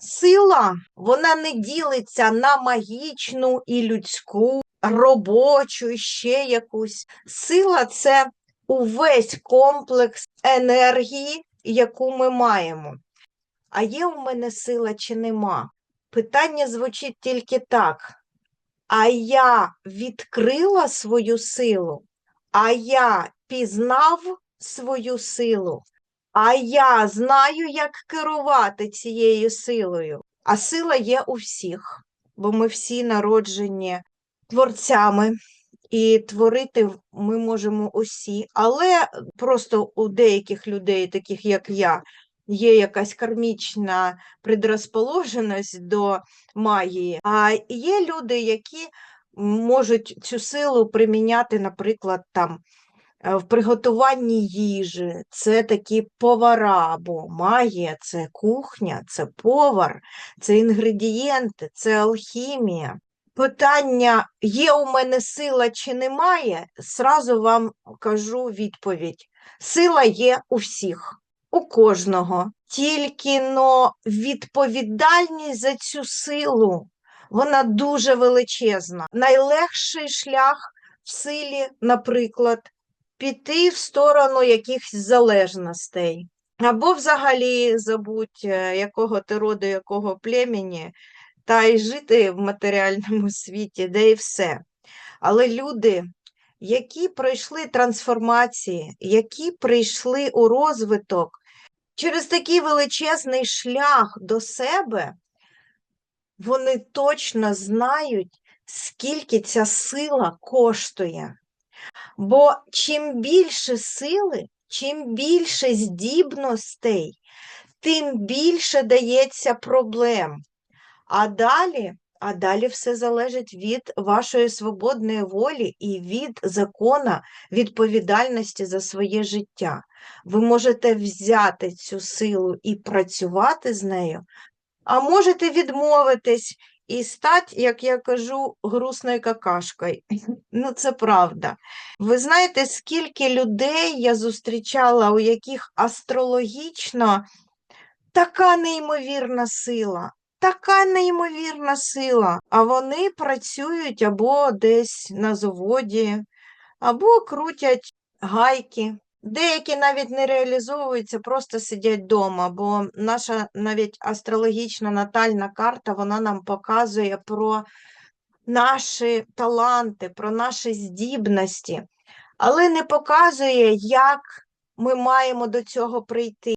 Сила, вона не ділиться на магічну і людську, робочу, ще якусь. Сила це увесь комплекс енергії, яку ми маємо. А є у мене сила чи нема? Питання звучить тільки так. А я відкрила свою силу, а я пізнав свою силу, а я знаю, як керувати цією силою. А сила є у всіх, бо ми всі народжені творцями, і творити ми можемо усі, але просто у деяких людей, таких як я, є якась кармічна предрозположеність до магії. А є люди, які можуть цю силу приміняти, наприклад, там в приготуванні їжі. Це такі повара, бо магія це кухня, це повар, це інгредієнти, це алхімія. Питання, є у мене сила чи немає, сразу вам кажу відповідь. Сила є у всіх, у кожного. Тільки но відповідальність за цю силу, вона дуже величезна. Найлегший шлях в силі, наприклад, піти в сторону якихось залежностей. Або взагалі забудь, е, якого ти роду, якого племені, та й жити в матеріальному світі, де і все. Але люди, які пройшли трансформації, які прийшли у розвиток через такий величезний шлях до себе, вони точно знають, скільки ця сила коштує. Бо чим більше сили, чим більше здібностей, тим більше дається проблем. А далі, а далі все залежить від вашої свободної волі і від закона відповідальності за своє життя. Ви можете взяти цю силу і працювати з нею, а можете відмовитись і стати, як я кажу, грусною какашкою. Ну, це правда. Ви знаєте, скільки людей я зустрічала, у яких астрологічно така неймовірна сила, така неймовірна сила, а вони працюють або десь на заводі, або крутять гайки. Деякі навіть не реалізовуються, просто сидять вдома, бо наша навіть астрологічна натальна карта вона нам показує про наші таланти, про наші здібності, але не показує, як ми маємо до цього прийти.